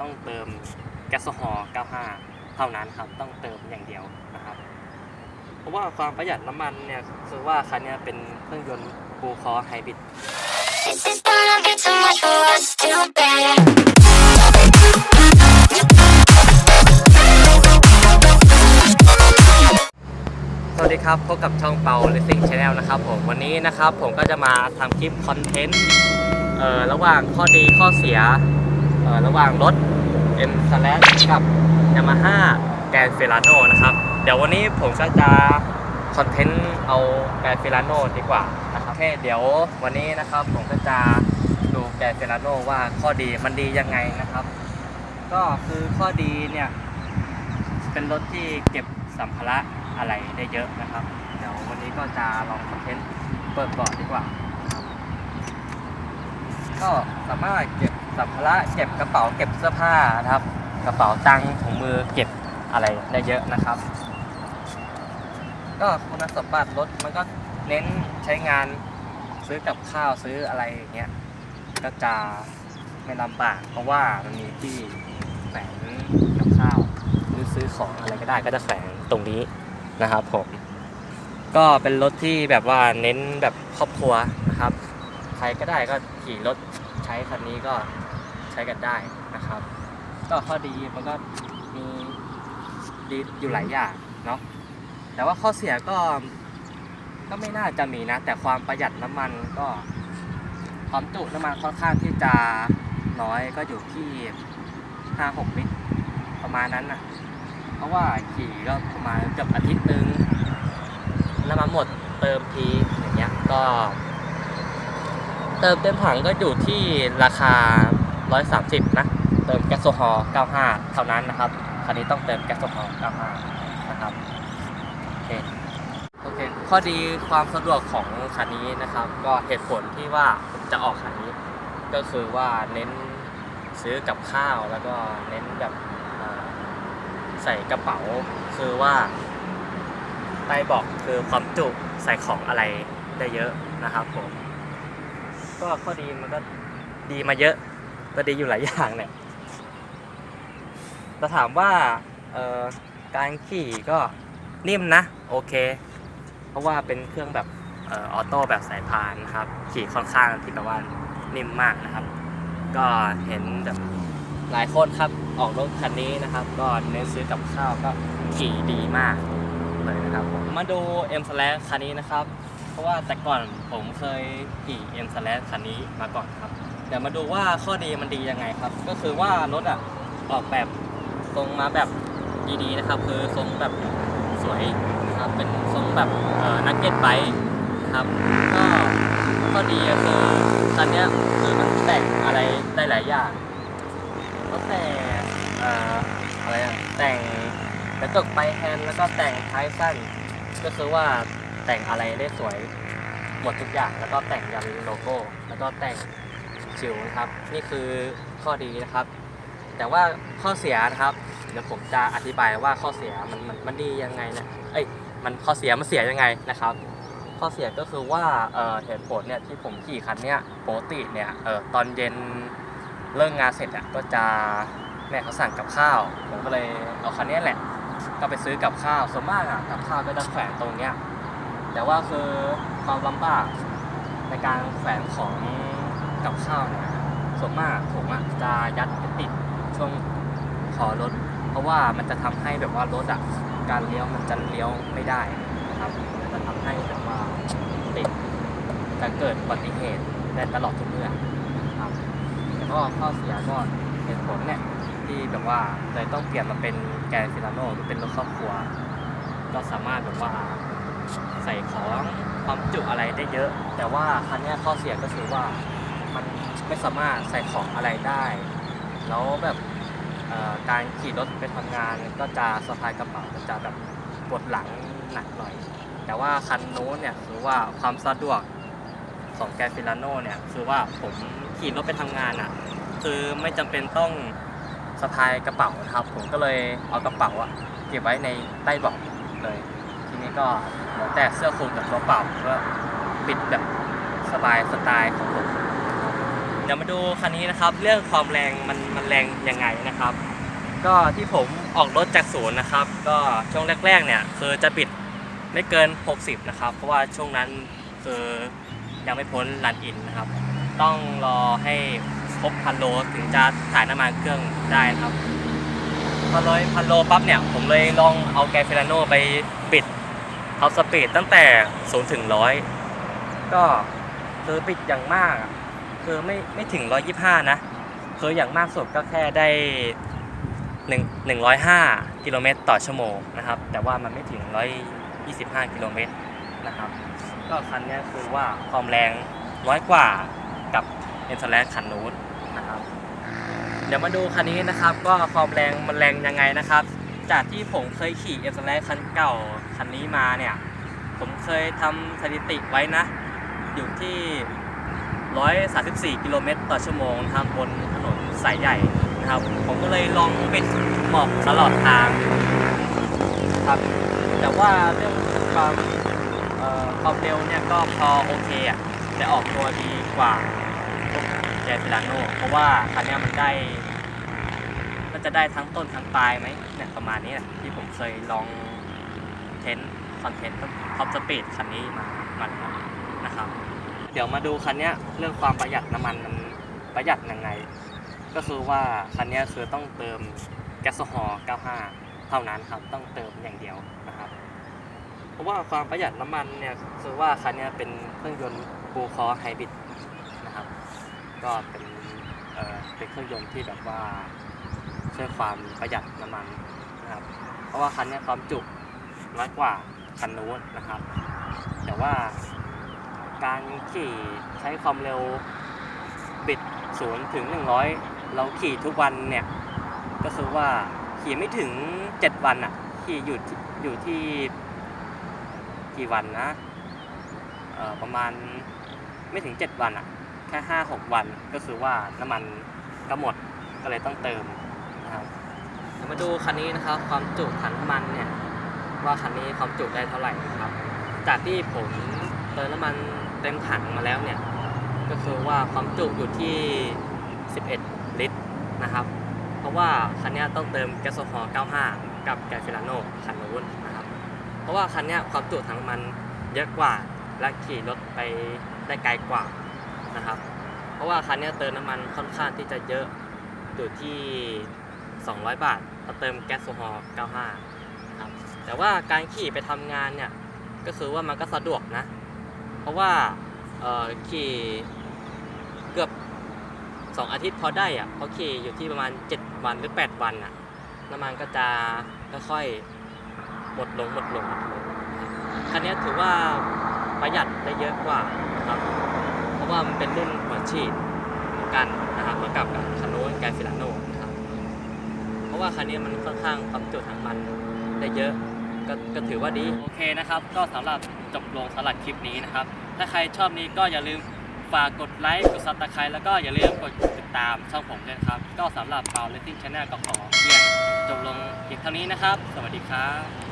ต้องเติมแก๊สโซฮอล์95 เท่านั้นครับ ต้องเติมอย่างเดียวนะครับ เพราะว่าความประหยัดน้ำมันเนี่ยคือว่าคันเนี้ยเป็นเครื่องยนต์บูคอไฮบริด This is gonna be too much for us to bear. สวัสดีครับ พบกับช่องเปา Racing Channel นะครับผมวันนี้นะครับผมก็จะมาทำคลิปคอนเทนต์เอ่อระหว่างข้อดีข้อเสียเอ่อ ระหว่างรถ M s l a s กับ Yamaha g r a n d Filano นะครับ เดี๋ยววันนี้ผมก็จะคอนเทนต์เอา g r a n d Filano ดีกว่านะครับโอเคเดี๋ยววันนี้นะครับผมก็จะดู g r a n d Filano ว่าข้อดีมันดียังไงนะครับ ก็คือข้อดีเนี่ยเป็นรถที่เก็บสัมภาระอะไรได้เยอะนะครับ เดี๋ยววันนี้ก็จะลองคอนเทนต์เปิดเบาะดีกว่า ก็สามารถเก็บ สัมภาระเก็บกระเป๋าเก็บเสื้อผ้านะครับ กระเป๋าตังค์ถุงมือเก็บอะไรได้เยอะนะครับ ก็คุณสมบัติรถมันก็เน้นใช้งานซื้อกับข้าวซื้ออะไรอย่างเงี้ยก็จะไม่ลำบากเพราะว่ามันมีที่แฝงกับข้าวหรือซื้อของอะไรก็ได้ก็จะแฝงตรงนี้นะครับผมก็เป็นรถที่แบบว่าเน้นแบบครอบครัวนะครับ ใครก็ได้ก็ขี่รถใช้คันนี้ก็ ช้กันได้นะครับ ก็ข้อดีมันก็มีดีอยู่หลายอย่างเนาะแต่ว่าข้อเสียก็ก็ไม่น่าจะมีนะ แต่ความประหยัดน้ำมันก็ความจุน้ำมันค่อนข้างที่จะน้อยก็อยู่ที่ 5-6 ลิตรประมาณนั้นนะเพราะว่าขี่ก็ประมาณเกือบอาทิตย์นึงน้ำมันหมดเติมทีอย่างเงี้ยก็ เติมเต็มถังก็อยู่ที่ราคา 130 นะ เติมแก๊สโซฮอล์95 เท่านั้นนะครับ คันนี้ต้องเติมแก๊สโซฮอล์95 นะครับ โอเค โอเค ข้อดีความสะดวกของคันนี้นะครับ ก็เหตุผลที่ว่าผมจะออกคันนี้ ก็คือว่าเน้นซื้อกับข้าวแล้วก็เน้นแบบใส่กระเป๋า คือว่าใต้บอกคือความจุใส่ของอะไรได้เยอะนะครับผม ก็ข้อดีมันก็ดีมาเยอะ ก็ดีอยู่หลายอย่างเนี่ยแต่ถามว่าการขี่ก็นิ่มนะ โอเค เพราะว่าเป็นเครื่องแบบออออโต้แบบสายพานนะครับ ขี่ค่อนข้างที่แบบว่านิ่มมากนะครับ ก็เห็นแบบหลายคนครับออกรถคันนี้นะครับ ก็เน้นซื้อกับข้าวก็ขี่ดีมากเลยนะครับผมมาดู M s l a s คันนี้นะครับ เพราะว่าแต่ก่อนผมเคยขี่ M s l a s คันนี้มาก่อนครับ เดี๋ยวมาดูว่าข้อดีมันดียังไงครับ ก็คือว่ารถอะออกแบบทรงมาแบบดีๆนะครับ คือทรงแบบสวยนะครับเป็นทรงแบบนักเก็ตไบครับก็ข้อดีก็คือคันเนี้ยคือมันแต่งอะไรได้หลายอย่างตั้งแต่อะไรอะแต่งกระจกไปแฮนด์แล้วก็แต่งท้ายสั้น ก็คือว่าแต่งอะไรได้สวยหมดทุกอย่างแล้วก็แต่งยันโลโก้ แล้วก็แต่ง ชิวนะครับ นี่คือข้อดีนะครับ แต่ว่าข้อเสียนะครับ เดี๋ยวผมจะอธิบายว่าข้อเสียมันมันมันดียังไงนะเอ้ยมันข้อเสียมันเสียยังไงนะครับ ข้อเสียก็คือว่าเอ่อเหตุผลเนี่ยที่ผมขี่คันเนี้ยปกติเนี่ยเอ่อตอนเย็นเลิกงานเสร็จอะก็จะแม่เขาสั่งกับข้าว ผมก็เลยเอาคันนี้แหละ ก็ไปซื้อกับข้าวส่วนมากอะกับข้าวก็จะแขวนตรงเนี้ยแต่ว่าคือความลำบากในการแขวนของ กับข้าวเนี่ยส่วนมากผมอะจะยัดไปติดช่วงขอรถ เพราะว่ามันจะทำให้แบบว่ารถอะการเลี้ยวมันจะเลี้ยวไม่ได้นะครับมันจะทำให้แบบว่าติดจะเกิดอุบัติเหตุได้ตลอดทุกเมื่อนะครับแต่ก็ข้อเสียก็เหตุผลเนี่ยที่แบบว่าเลยต้องเปลี่ยนมาเป็นแกนฟิลาโนหรือเป็นรถครอบครัว ก็สามารถแบบว่าใส่ของความจุอะไรได้เยอะ แต่ว่าคันนี้ข้อเสียก็คือว่า มันไม่สามารถใส่ของอะไรได้ แล้วแบบการขี่รถไปทำงานก็จะสะพายกระเป๋าก็จะแบบปวดหลังหนักหน่อย แต่ว่าคันนู้นเนี่ยคือว่าความสะดวกของแกฟิลาโนเนี่ยคือว่าผมขี่รถไปทำงานอะคือไม่จำเป็นต้องสะพายกระเป๋านะครับ ผมก็เลยเอากระเป๋าอะเก็บไว้ในใต้เบาะเลย ทีนี้ก็แต่เสื้อคลุมกับตัวเปล่าก็ปิดแบบสบายสไตล์ของผม เดี๋ยวมาดูคันนี้นะครับ เรื่องความแรงมันมันแรงยังไงนะครับ ก็ที่ผมออกรถจากศูนย์นะครับ ก็ช่วงแรกๆเนี่ยคือจะบิดไม่เกิน 60 นะครับ เพราะว่าช่วงนั้นคือยังไม่พ้นลันอินนะครับ ต้องรอให้ครบพันโลถึงจะถ่ายน้ำมันเครื่องได้นะครับพอเลยพันโลปั๊บเนี่ยผมเลยลองเอาแกฟิลาโนไปบิดท็อปสปีดตั้งแต่ 0 ถึง 100 ก็คือบิดอย่างมาก คือไม่ไม่ถึง125นะคืออย่างมากสุดก็แค่ได้1 105กิโลเมตรต่อชั่วโมงนะครับ แต่ว่ามันไม่ถึง125กิโลเมตรนะครับ ก็คันนี้คือว่าความแรงน้อยกว่ากับเอ็นสแลนคันนู้นนะครับ เดี๋ยวมาดูคันนี้นะครับ ก็ความแรงมันแรงยังไงนะครับ จากที่ผมเคยขี่เอ็นสแลนคันเก่าคันนี้มาเนี่ย ผมเคยทำสถิติไว้นะ อยู่ที่ 134 กิโลเมตรต่อชั่วโมงนะครับบนถนนสายใหญ่นะครับ ผมก็เลยลองปิดหมอบตลอดทางครับแต่ว่าเรื่องความความเร็วเนี่ยก็พอโอเคอะแต่ออกตัวดีกว่าพวกแจฟิลาโนเพราะว่าคันนี้มันได้มันจะได้ทั้งต้นทั้งปลายไหมเนี่ยประมาณนี้แหละที่ผมเคยลองเทนคอนเทนต์ท็อปสปีดคันนี้มามาแล้วนะครับ ดี๋ยวมาดูคันนี้เรื่องความประหยัดน้ำมันมันประหยัดยังไง ก็คือว่าคันนี้คือต้องเติมแก๊สฮอล์95 เท่านั้นครับ ต้องเติมอย่างเดียวนะครับ เพราะว่าความประหยัดน้ำมันเนี่ยคือว่าคันนี้เป็นเครื่องยนต์บูคอไฮบริดนะครับ ก็เป็นเอ่อเป็นเครื่องยนต์ที่แบบว่าช่วยความประหยัดน้ำมันนะครับ เพราะว่าคันนี้ความจุน้อยกว่าคันนู้นนะครับ แต่ว่า การขี่ใช้ความเร็วบิดศูนย์ถึง 100 เราขี่ทุกวันเนี่ย ก็คือว่าขี่ไม่ถึง 7 วันอะ ขี่อยู่ที่อยู่ที่กี่วันนะเอ่อประมาณไม่ถึง 7 วันอะ แค่5-6 วันก็คือว่าน้ำมันก็หมดก็เลยต้องเติมนะครับเดี๋ยวมาดูคันนี้นะครับ ความจุถังน้ำมันเนี่ย ว่าคันนี้ความจุได้เท่าไหร่นะครับ จากที่ผมเติมน้ำมัน เต็มถังมาแล้วเนี่ย ก็คือว่าความจุอยู่ที่ 11 ลิตรนะครับ เพราะว่าคันนี้ต้องเติมแก๊สโซฮอล์95 กับแก๊สฟิลาโนคันนู้นนะครับ เพราะว่าคันนี้ความจุถังมันเยอะกว่าและขี่รถไปได้ไกลกว่านะครับ เพราะว่าคันนี้เติมน้ำมันค่อนข้างที่จะเยอะอยู่ที่ 200 บาทเราเติมแก๊สโซฮอล์95 นะครับ แต่ว่าการขี่ไปทำงานเนี่ย ก็คือว่ามันก็สะดวกนะ ราะว่าขี่เกือบ 2 อาทิตย์พอได้อะเพราะขี่อยู่ที่ประมาณ 7 วันหรือ 8 วันอะน้ำมันก็จะค่อยๆหมดลงหมดลงหมดลงคันนี้ถือว่าประหยัดได้เยอะกว่านะครับเพราะว่ามันเป็นรุ่นหัวฉีดเหมือนกันนะครับเหมือนกับกับคันโน้นแกนฟิลาโนนะครับเพราะว่าคันนี้มันค่อนข้างความจุถังมันได้เยอะ ก็ก็ถือว่าดี โอเคนะครับ ก็สำหรับจบลงสำหรับคลิปนี้นะครับ ถ้าใครชอบนี้ก็อย่าลืมฝากกดไลค์ กดซับสไครต์แล้วก็อย่าลืมกดติดตามช่องผมด้วยนะครับ ก็สำหรับเปาเลสติ้งชาแนลก็ขอเพียงจบลงเพียงเท่านี้นะครับ สวัสดีครับ